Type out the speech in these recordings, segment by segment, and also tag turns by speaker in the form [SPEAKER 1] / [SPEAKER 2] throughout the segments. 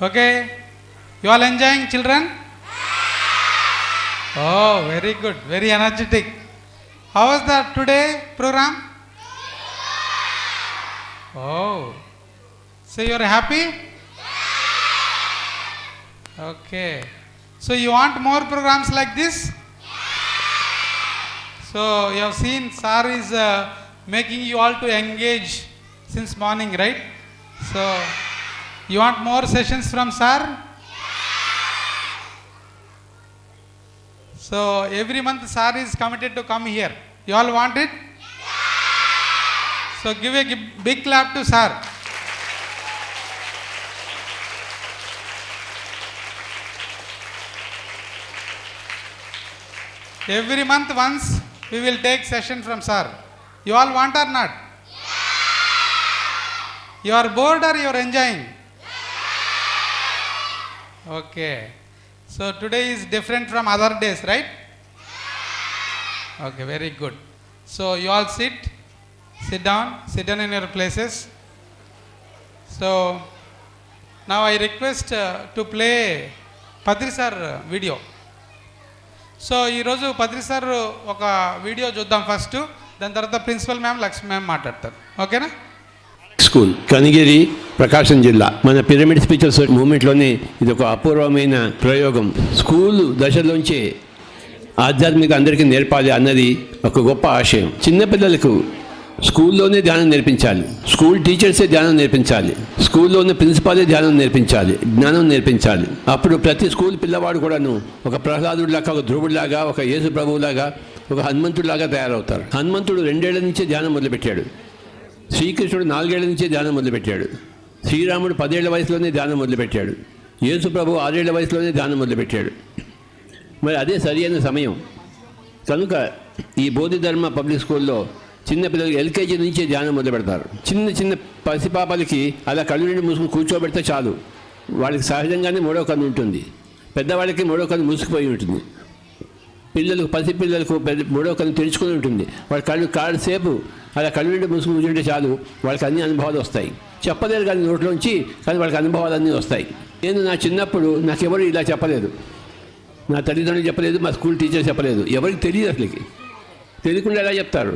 [SPEAKER 1] Okay? You all enjoying, children? Oh, very good, very energetic. How was the today program? Oh. So you're happy? Okay. So you want more programs like this? So you have seen Sar is uh, making you all to engage since morning, right? So. You want more sessions from sir? So every month sir is committed to come here. You all want it? So give a big clap to sir. Every month once we will take session from sir. You all want or not? You are bored or you are enjoying? Okay so today is different from other days right okay very good so you all sit sit down sit down in your places so నా I request to play Padri sir video so ఈరోజు Patri sir ఒక video చూద్దాం first దాని తర్వాత principal ma'am Lakshmi ma'am మాట్లాడతారు ఓకేనా
[SPEAKER 2] school Kanigiri ప్రకాశం జిల్లా మన పిరమిడ్ స్పీచర్స్ మూమెంట్లోనే ఇది ఒక అపూర్వమైన ప్రయోగం స్కూల్ దశలోంచే ఆధ్యాత్మిక అందరికీ నేర్పాలి అన్నది ఒక గొప్ప ఆశయం చిన్నపిల్లలకు స్కూల్లోనే ధ్యానం నేర్పించాలి స్కూల్ టీచర్సే ధ్యానం నేర్పించాలి స్కూల్లో ఉన్న ప్రిన్సిపాలే ధ్యానం నేర్పించాలి జ్ఞానం నేర్పించాలి అప్పుడు ప్రతి స్కూల్ పిల్లవాడు కూడాను ఒక ప్రహ్లాదుడిలాగా ఒక ధ్రువుడిలాగా ఒక యేసు ప్రభువులాగా ఒక హనుమంతుడిలాగా తయారవుతారు హనుమంతుడు రెండేళ్ల నుంచే ధ్యానం మొదలుపెట్టాడు శ్రీకృష్ణుడు నాలుగేళ్ల నుంచే ధ్యానం మొదలుపెట్టాడు శ్రీరాముడు పదేళ్ల వయసులోనే ధ్యానం మొదలుపెట్టాడు యేసు ప్రభు ఆరేళ్ల వయసులోనే ధ్యానం మొదలుపెట్టాడు మరి అదే సరి అయిన సమయం కనుక ఈ బోధిధర్మ పబ్లిక్ స్కూల్లో చిన్నపిల్లలు ఎల్కేజీ నుంచే ధ్యానం మొదలు పెడతారు చిన్న చిన్న పసిపాపలకి అలా కళ్ళు నుండి మూసుకుని కూర్చోబెడితే చాలు వాళ్ళకి సహజంగానే మూడో కన్ను ఉంటుంది పెద్దవాళ్ళకి మూడో కన్ను మూసుకుపోయి ఉంటుంది పిల్లలకు పసి పిల్లలకు పెద్ద మూడో కన్ను తెరుచుకొని ఉంటుంది వాళ్ళ కళ్ళు కాళ్ళసేపు అలా కళ్ళు ముసుగు మూసుకుని కూర్చుంటే చాలు వాళ్ళకి అన్ని అనుభవాలు వస్తాయి చెప్పలేరు కానీ నోట్లోంచి కానీ వాళ్ళకి అనుభవాలన్నీ వస్తాయి నేను నా చిన్నప్పుడు నాకెవరు ఇలా చెప్పలేదు నా తల్లిదండ్రులు చెప్పలేదు మా స్కూల్ టీచర్ చెప్పలేదు ఎవరికి తెలియదు అసలుకి తెలియకుండా ఎలా చెప్తారు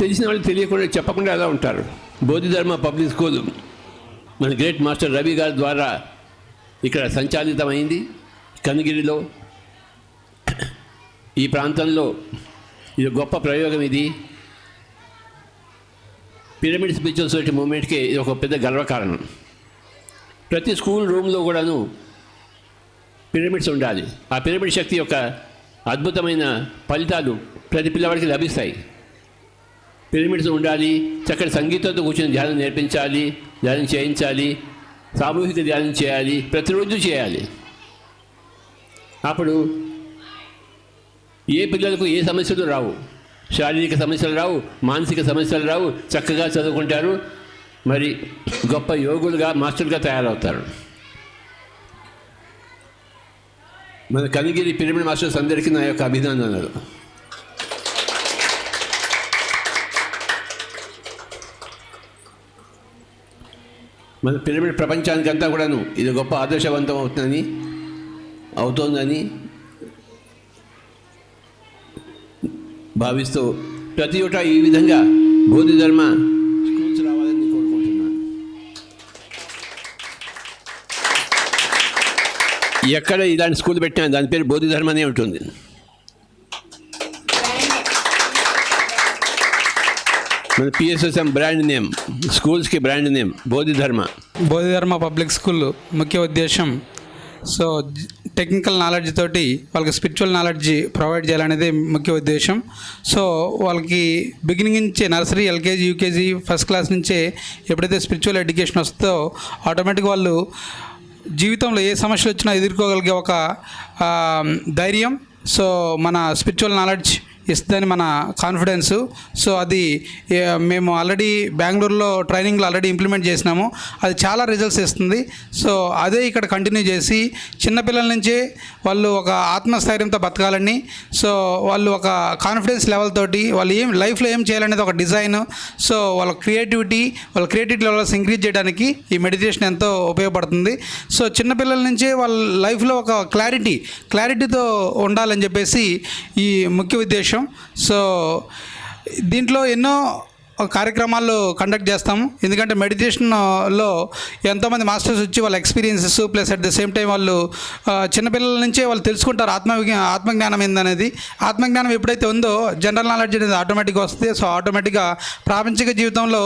[SPEAKER 2] తెలిసిన వాళ్ళు తెలియకుండా చెప్పకుండా ఎలా ఉంటారు బోధిధర్మ పబ్లిక్ స్కూల్ మన గ్రేట్ మాస్టర్ రవి గారి ద్వారా ఇక్కడ సంచాలితమైంది కనగిరిలో ఈ ప్రాంతంలో ఇది గొప్ప ప్రయోగం ఇది పిరమిడ్ స్పీచ్ సొసైటీ మూమెంట్కి ఇది ఒక పెద్ద గర్వకారణం ప్రతి స్కూల్ రూమ్లో కూడాను పిరమిడ్స్ ఉండాలి ఆ పిరమిడ్ శక్తి యొక్క అద్భుతమైన ఫలితాలు ప్రతి పిల్లవాడికి లభిస్తాయి పిరమిడ్స్ ఉండాలి చక్కటి సంగీతంతో కూర్చొని ధ్యానం నేర్పించాలి ధ్యానం చేయించాలి సామూహిక ధ్యానం చేయాలి ప్రతిరోజు చేయాలి అప్పుడు ఏ పిల్లలకు ఏ సమస్యలు రావు శారీరక సమస్యలు రావు మానసిక సమస్యలు రావు చక్కగా చదువుకుంటారు మరి గొప్ప యోగులుగా మాస్టర్గా తయారవుతారు మన కనిగిరి పిరమిడ్ మాస్టర్స్ అందరికీ నా యొక్క అభినందనలు మన పిరమిడ్ ప్రపంచానికంతా కూడాను ఇది గొప్ప ఆదర్శవంతం అవుతుందని అవుతోందని భావిస్తూ ప్రతి ఒక్క ఈ విధంగా బోధి స్కూల్స్ రావాలని ఎక్కడ ఇలాంటి స్కూల్ పెట్టినా దాని పేరు ధర్మ అనే ఉంటుంది మన పిఎస్ఎస్ఎం బ్రాండ్ నేమ్ స్కూల్స్కి బ్రాండ్ నేమ్ బోధి
[SPEAKER 1] ధర్మ బోధి ధర్మ పబ్లిక్ స్కూల్ ముఖ్య ఉద్దేశం సో టెక్నికల్ నాలెడ్జ్ తోటి వాళ్ళకి స్పిరిచువల్ నాలెడ్జ్ ప్రొవైడ్ చేయాలనేది ముఖ్య ఉద్దేశం సో వాళ్ళకి బిగినింగ్ నుంచే nursery LKG UKG first class నుంచే ఎప్పుడైతే స్పిరిచువల్ ఎడ్యుకేషన్ వస్తుందో ఆటోమేటిక్ వాళ్ళు జీవితంలో ఏ సమస్యలు వచ్చినా ఎదుర్కోగలిగే ఒక ధైర్యం సో మన స్పిరిచువల్ నాలెడ్జ్ ఇస్తుందని మన కాన్ఫిడెన్స్ సో అది మేము ఆల్రెడీ బెంగళూరులో ట్రైనింగ్లో ఆల్రెడీ ఇంప్లిమెంట్ చేసినాము అది చాలా రిజల్ట్స్ ఇస్తుంది సో అదే ఇక్కడ కంటిన్యూ చేసి చిన్నపిల్లల నుంచే వాళ్ళు ఒక ఆత్మస్థైర్యంతో బతకాలని సో వాళ్ళు ఒక కాన్ఫిడెన్స్ లెవెల్ తోటి వాళ్ళు ఏం లైఫ్లో ఏం చేయాలనేది ఒక డిజైన్ సో వాళ్ళ క్రియేటివిటీ వాళ్ళ క్రియేటివిటీ లెవెల్స్ ఇంక్రీజ్ చేయడానికి ఈ మెడిటేషన్ ఎంతో ఉపయోగపడుతుంది సో చిన్నపిల్లల నుంచే వాళ్ళ లైఫ్లో ఒక క్లారిటీ క్లారిటీతో ఉండాలని చెప్పేసి ఈ ముఖ్య ఉద్దేశం విషయం సో దీంట్లో ఎన్నో కార్యక్రమాలు కండక్ట్ చేస్తాము ఎందుకంటే మెడిటేషన్లో ఎంతోమంది మాస్టర్స్ వచ్చి వాళ్ళ experiences plus at the same time వాళ్ళు చిన్నపిల్లల నుంచే వాళ్ళు తెలుసుకుంటారు ఆత్మ ఆత్మజ్ఞానం ఏందనేది ఆత్మజ్ఞానం ఎప్పుడైతే ఉందో జనరల్ నాలెడ్జ్ అనేది ఆటోమేటిక్గా వస్తుంది సో ఆటోమేటిక్గా ప్రాపంచిక జీవితంలో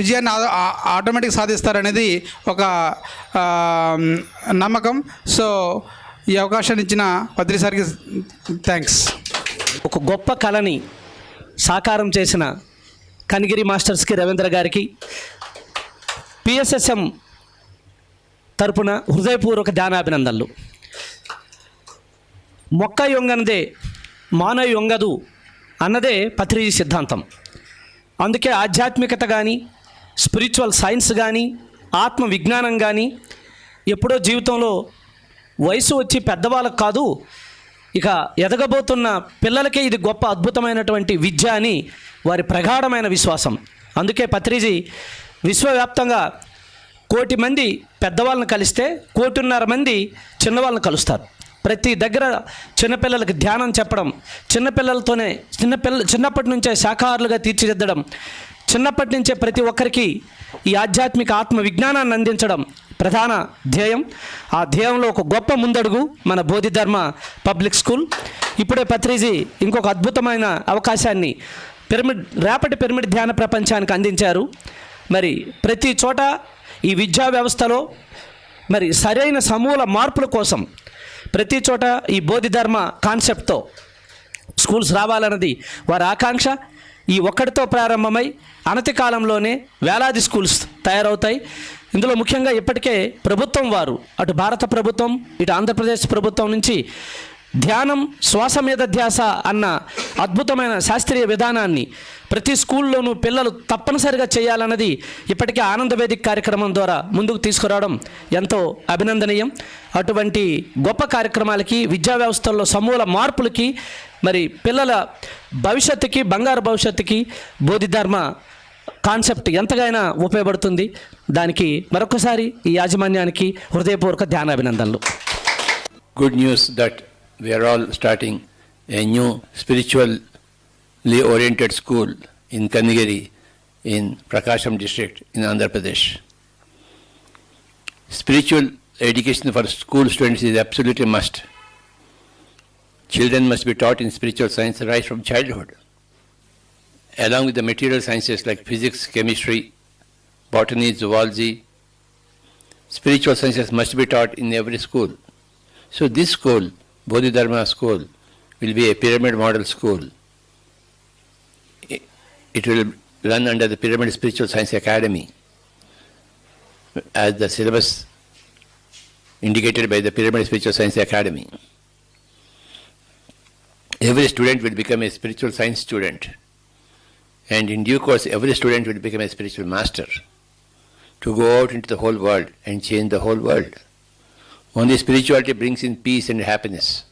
[SPEAKER 1] విజయాన్ని ఆటోమేటిక్ సాధిస్తారనేది ఒక నమ్మకం సో ఈ అవకాశాన్ని ఇచ్చిన పత్రిసారికి థ్యాంక్స్
[SPEAKER 3] ఒక గొప్ప కళని సాకారం చేసిన కనిగిరి మాస్టర్స్కి రవీంద్ర గారికి పిఎస్ఎస్ఎం తరపున హృదయపూర్వక ధ్యానాభినందనలు మొక్క యొంగనదే మానవ యొంగదు అన్నదే పత్రిజీ సిద్ధాంతం అందుకే ఆధ్యాత్మికత కానీ స్పిరిచువల్ సైన్స్ కానీ ఆత్మ విజ్ఞానం కానీ ఎప్పుడో జీవితంలో వయసు వచ్చి పెద్దవాళ్ళకు కాదు ఇక ఎదగబోతున్న పిల్లలకే ఇది గొప్ప అద్భుతమైనటువంటి విద్య అని వారి ప్రగాఢమైన విశ్వాసం అందుకే పత్రిజీ విశ్వవ్యాప్తంగా కోటి మంది పెద్దవాళ్ళని కలిస్తే కోటిన్నర మంది చిన్నవాళ్ళని కలుస్తారు ప్రతి దగ్గర చిన్నపిల్లలకు ధ్యానం చెప్పడం చిన్నపిల్లలతోనే చిన్నపిల్ల చిన్నప్పటి నుంచే శాఖాహారులుగా తీర్చిదిద్దడం చిన్నప్పటి నుంచే ప్రతి ఒక్కరికి ఈ ఆధ్యాత్మిక ఆత్మ విజ్ఞానాన్ని అందించడం ప్రధాన ధ్యేయం ఆ ధ్యేయంలో ఒక గొప్ప ముందడుగు మన బోధిధర్మ పబ్లిక్ స్కూల్ ఇప్పుడే పత్రిజీ ఇంకొక అద్భుతమైన అవకాశాన్ని పిరమిడ్ రేపటి పిరమిడ్ ధ్యాన ప్రపంచానికి అందించారు మరి ప్రతి చోట ఈ విద్యా వ్యవస్థలో మరి సరైన సమూల మార్పుల కోసం ప్రతి చోట ఈ బోధిధర్మ కాన్సెప్ట్తో స్కూల్స్ రావాలన్నది వారి ఆకాంక్ష ఈ ఒక్కడితో ప్రారంభమై అనతి కాలంలోనే వేలాది స్కూల్స్ తయారవుతాయి ఇందులో ముఖ్యంగా ఇప్పటికే ప్రభుత్వం వారు అటు భారత ప్రభుత్వం ఇటు ఆంధ్రప్రదేశ్ ప్రభుత్వం నుంచి ధ్యానం శ్వాస మీద ధ్యాస అన్న అద్భుతమైన శాస్త్రీయ విధానాన్ని ప్రతి స్కూల్లోనూ పిల్లలు తప్పనిసరిగా చేయాలన్నది ఇప్పటికే ఆనందవేదిక కార్యక్రమం ద్వారా ముందుకు తీసుకురావడం ఎంతో అభినందనీయం అటువంటి గొప్ప కార్యక్రమాలకి విద్యా వ్యవస్థల్లో సమూల మార్పులకి మరి పిల్లల భవిష్యత్తుకి బంగారు భవిష్యత్తుకి బోధిధర్మ కాన్సెప్ట్ ఎంతగానైనా ఉపయోగపడుతుంది దానికి మరొకసారి ఈ యాజమాన్యానికి హృదయపూర్వక ధ్యానాభినందనలు
[SPEAKER 2] good news that we are all starting a new spiritually oriented school in Kanigiri in Prakasam district in Andhra Pradesh spiritual education for school students is absolutely must children must be taught in spiritual science rise from childhood along with the material sciences like physics, chemistry, botany, zoology, spiritual sciences must be taught in every school. So this school, Bodhidharma school, will be a pyramid model school. It will run under the Pyramid Spiritual Science Academy as the syllabus indicated by the Pyramid Spiritual Science Academy. Every student will become a spiritual science student. And in due course, every student will become a spiritual master to go out into the whole world and change the whole world. Only spirituality brings in peace and happiness.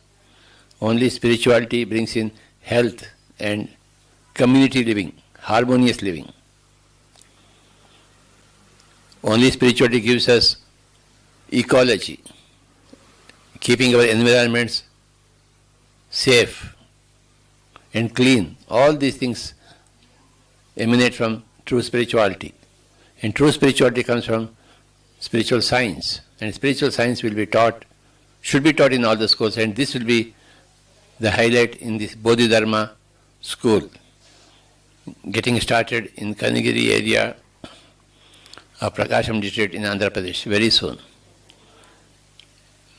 [SPEAKER 2] Only spirituality brings in health and community living, harmonious living. Only spirituality gives us ecology, keeping our environments safe and clean. All these things emanate from true spirituality. And true spirituality comes from spiritual science. And spiritual science will be taught, should be taught in all the schools, and this will be the highlight in this Bodhidharma school. Getting started in Kanigiri area of Prakasham district in Andhra Pradesh very soon.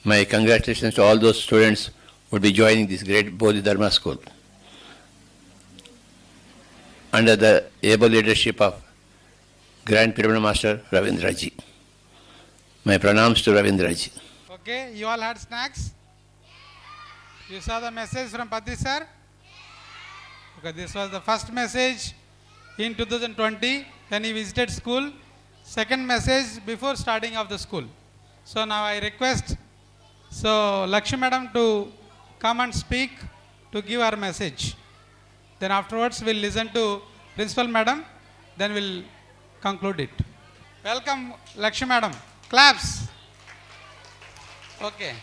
[SPEAKER 2] My congratulations to all those students who will be joining this great Bodhidharma school under the able leadership of Grand Pyramid Master Ravindraji. My pranams to Ravindraji.
[SPEAKER 1] Okay, you all had snacks? You saw the message from Pati sir? Okay, this was the first message in 2020 when he visited school. Second message before starting of the school. So now I request so Lakshmi madam to come and speak to give our message. Then afterwards we'll listen to Principal Madam, then we'll conclude it. Welcome Lakshmi Madam. Claps. Okay.